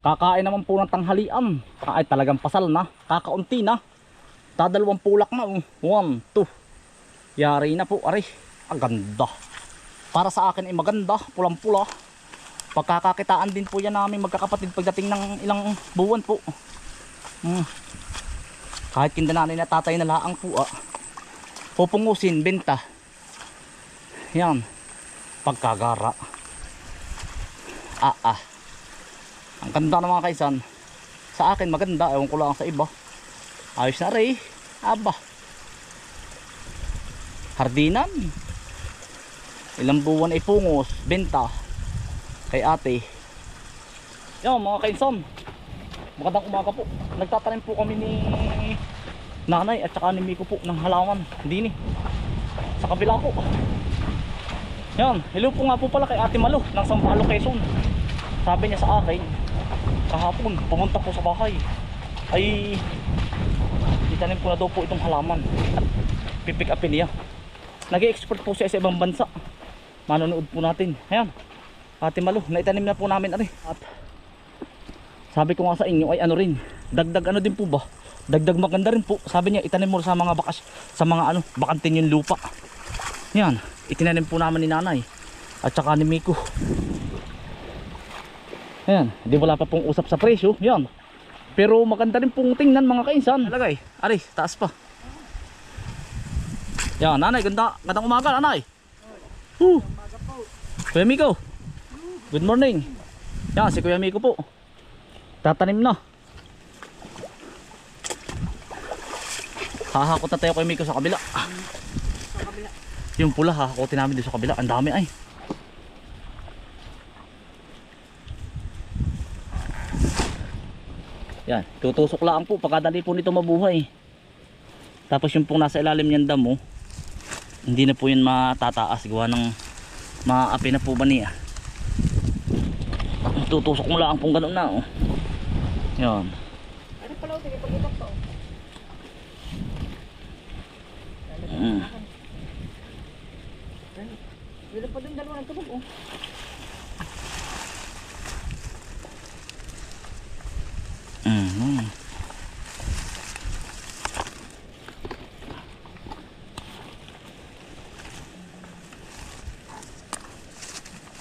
Kakain naman po ng tanghalian. Ay talagang pasal na. Kakaunti na. Dadalawang pulak na. oh. One, two. Yari na po. Ari. Ang ganda. Para sa akin ay maganda. Pulang-pula. Pagkakakitaan din po yan namin magkakapatid pagdating ng ilang buwan po. Hmm. Kahit kindananay na tatay na laang po ah. Pupungusin, benta. Yan. Pagkagara. Ah ah. Ang ganda ng mga kaisan. Sa akin maganda. Ewan ko lang sa iba. Ayos na rin. Aba. Hardinan. Ilang buwan ay pungos. Benta. Kay ate. Yan mga kaisan. Magandang umaga po. Nagtatanim po kami ni nanay at saka ni Miko po ng halaman. Hindi ni. Sa kabila po. Yan. Hello po nga po pala kay ate Malo ng Sambalo Quezon. Sabi niya sa akin, kahapon pumunta po sa bahay. Ay itanim ko na daw po itong halaman at pipick upin niya. Nag export po siya sa ibang bansa. Manonood po natin. Ayan ate malo naitanim na po namin ari at sabi ko nga sa inyo ay ano rin dagdag ano din po ba? Dagdag maganda rin po. Sabi niya itanim mo sa mga bakas sa mga ano bakantin yung lupa. Yan itinanim po naman ni nanay at saka ni Miko Ayan, di wala pa pong usap sa presyo. Yan. Pero maganda rin pong tingnan mga kainsan. Lagay. Ari, taas pa. Yan, nanay, ganda. Gandang umaga, nanay. Woo. Kuya Miko. Good morning. Yan, si Kuya Miko po. Tatanim na. Hahakot na tayo Kuya Miko sa kabila. Yung pula, hahakotin namin doon sa kabila. Ang dami ay. Yan, tutusok lang po pagkadali po nito mabuhay. Tapos yung pong nasa ilalim niyan damo, hindi na po yun matataas gawa ng maapi na po ba niya. Tutusok mo lang pong ganun na oh. Yan. Ano pala ito? Ipag-itak to. Mm. Meron pa din dalawa ng tubog oh.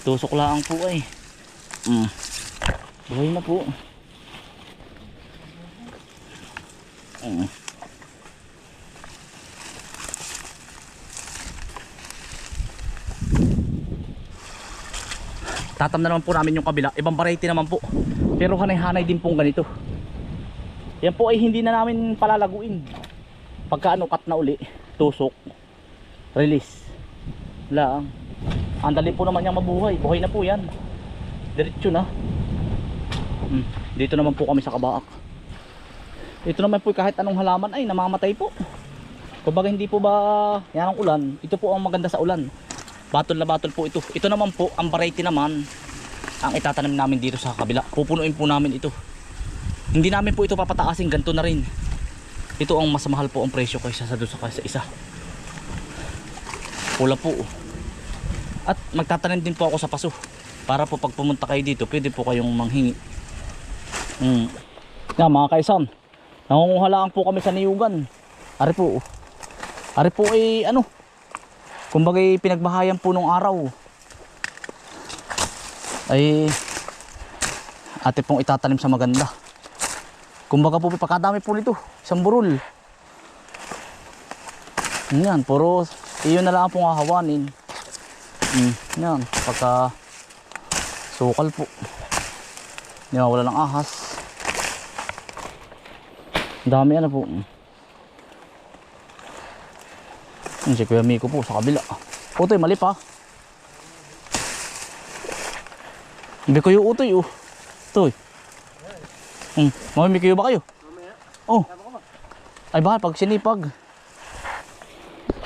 Tusok lang po ay. Mm. Buhay na po. Mm. Tatam na naman po namin yung kabila. Ibang variety naman po. Pero hanay-hanay din pong ganito. Yan po ay hindi na namin palalaguin. Pagka ano cut na uli, tusok, release. Lang. Ang dali po naman niyang mabuhay. Buhay na po yan. Diretso na. Hmm. Dito naman po kami sa kabaak. Ito naman po kahit anong halaman ay namamatay po. Kumbaga hindi po ba yan ang ulan. Ito po ang maganda sa ulan. Batol na batol po ito. Ito naman po, ang variety naman ang itatanim namin dito sa kabila. Pupunuin po namin ito. Hindi namin po ito papataasin, ganito na rin. Ito ang mas mahal po ang presyo kaysa sa sa kaysa isa. Pula po. At magtatanim din po ako sa paso. Para po pag pumunta kayo dito, pwede po kayong manghingi. Hmm. Yan mga kaisan. Nangunguhalaan po kami sa niyugan. Ari po. Ari po ay ano. Kumbaga pinagbahayan po nung araw. Ay ate pong itatanim sa maganda. Kumbaga po pagkadami po nito, isang burol. Yan, puro iyon na lang pong hahawanin. Mm, yan, pagka sukal po. Hindi mawala ng ahas. Dami ano po. Yan si Kuya Miko po sa kabila. Utoy, mali pa. Hindi ko yung utoy oh. Utoy. Hmm. Mamimik kayo ba kayo? Oh. Ay bahal pag sinipag.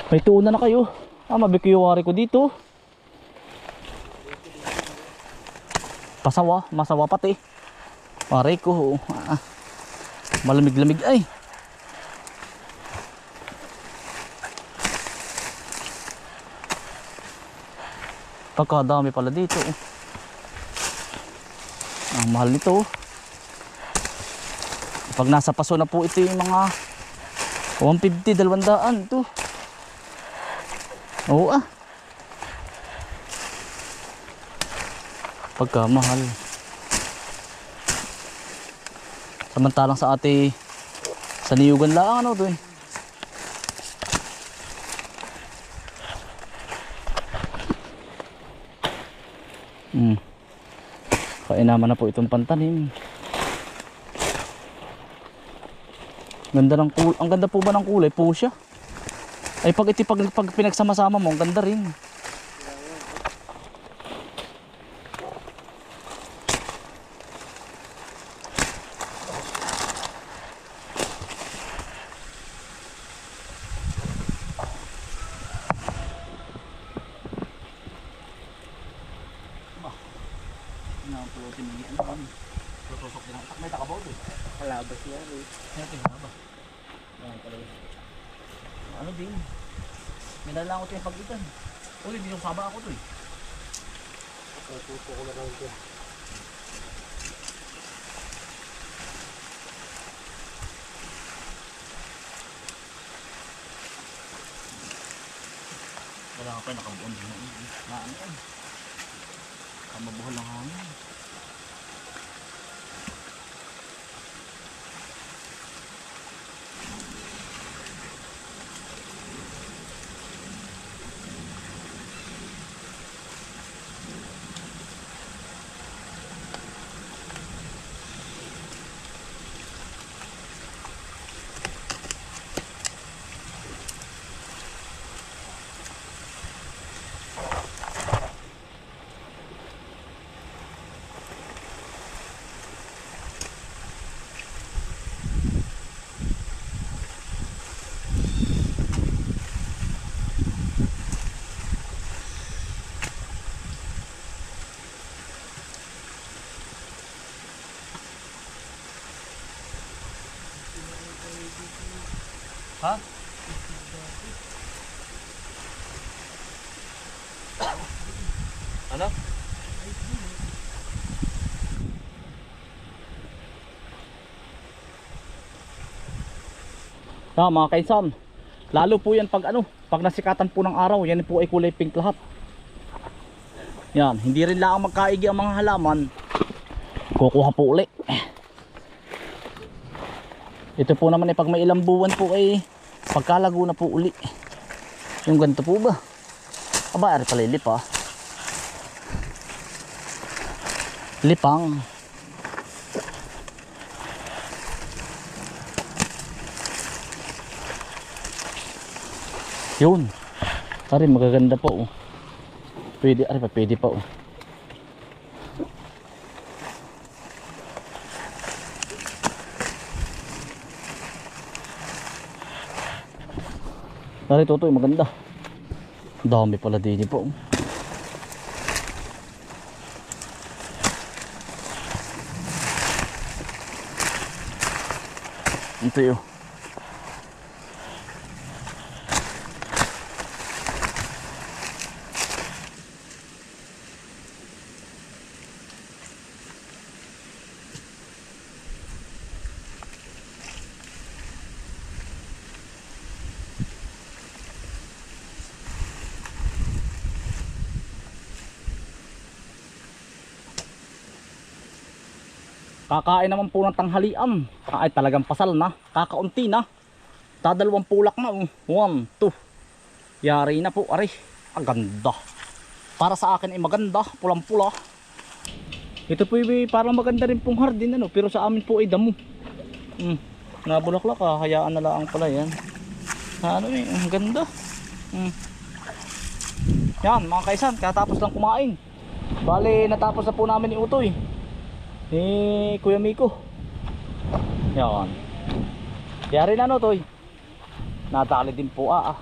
May tuuna na kayo. Ah, mabikiyuwari ko dito. Pasawa, masawa pati. Pare ko. Ah, malamig-lamig ay. Pagkadami pala dito. oh. Ang mahal nito. oh. Pag nasa paso na po ito yung mga 150, 200 to. Oo ah. Pagka mahal. Samantalang sa ate sa niyugan lang ano to eh. Hmm. Kainaman na po itong pantanim. Ganda ng kulay. Ang ganda po ba ng kulay? Pusya. Ay pag iti pag pinagsama-sama mo, ang ganda rin. Nakapulutin mo yan. Tutusok din ang May takabaw doon. Kalabas niya. eh. Kaya tingnan ba? Yan pala yun. Ano din? May nalang ako yung pagitan. Uy, hindi yung saba ako to eh. Tutupo ko na lang ito. Wala ka pa nakabuon din. Na ano yan? Kamabuhal ng hangin. Ha? Ano? Ah, mga kaisan. Lalo po yan pag ano, pag nasikatan po ng araw, yan po ay kulay pink lahat. Yan, hindi rin lang magkaigi ang mga halaman. Kukuha po uli. Ito po naman ay pag may ilang buwan po ay pagkalago na po uli. Yung ganito po ba? Aba, ari pala lipa. Lipang. Yun. Ari magaganda po oh. Pwede, ari pa pwede pa oh. Dari tutoy maganda. Dami pala din po. Ito yun. Kakain naman po ng tanghalian. Ay talagang pasal na. Kakaunti na. Dadalawang pulak na. oh. One, two. Yari na po. Ari. Ang ganda. Para sa akin ay maganda. Pulang-pula. Ito po ay parang maganda rin pong hardin. Ano? Pero sa amin po ay damo. Hmm. Nabulaklak ah. Hayaan na lang pala yan. Ano eh. Ang ganda. Hmm. Yan mga kaisan. Katapos lang kumain. Bale natapos na po namin ni Utoy ni Kuya Miko. Yan. Kaya rin ano toy. Natali din po ah, ah.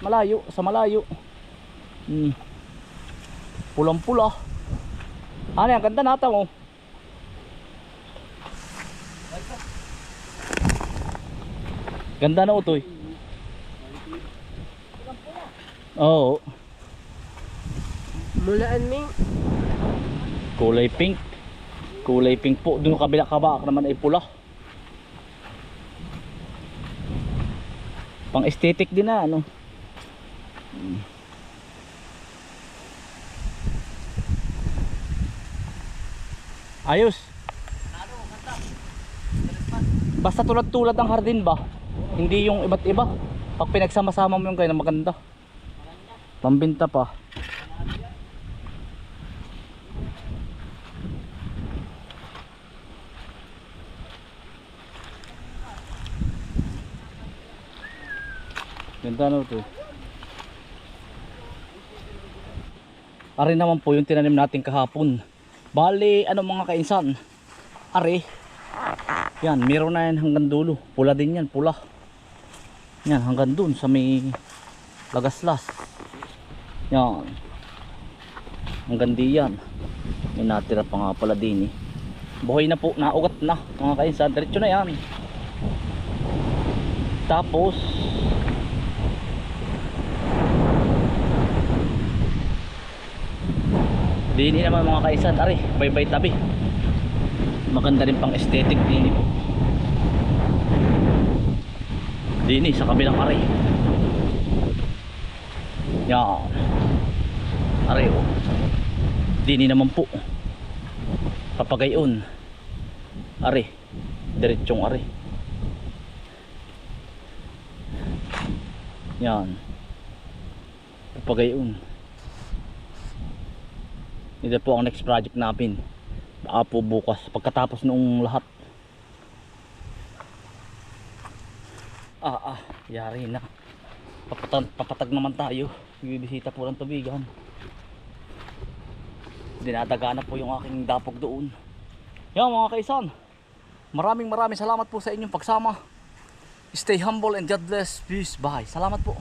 Malayo, sa malayo. Hmm. Pulang-pula. Ano yan, ganda nata mo. Ganda na utoy. Oo, Mulaan mi. kulay pink kulay pink po. Doon kabila kabak naman ay pula. Pang aesthetic din na ano? Ayos. Basta tulad tulad ang hardin ba? Hindi yung iba't iba. Pag pinagsama-sama mo yung kaya maganda. Pambinta pa. Ganda na ito. Ari naman po yung tinanim natin kahapon. Bali, ano mga kainsan? Ari. Yan, meron na yan hanggang dulo. Pula din yan, pula. Yan, hanggang dun sa may lagaslas. Yan. Hanggang di yan. May natira pa nga pala din eh. Buhay na po, naugat na mga kainsan. Diretso na yan. Tapos, Dini naman mga kaisan, ari, bye-bye tabi. Maganda rin pang aesthetic dini po. Dini sa kabilang ari. Yan. Ari oh. Dini naman po. Papagayon. Ari. Diretsong ari. Yan. Papagayon. Ito po ang next project namin. Baka po bukas pagkatapos nung lahat. Ah ah, yari na. Papatag, papatag naman tayo. Bibisita po ng tubigan. Dinadaga na po yung aking dapog doon. Yan mga kaisan. Maraming maraming salamat po sa inyong pagsama. Stay humble and God bless. Peace. Bye. Salamat po.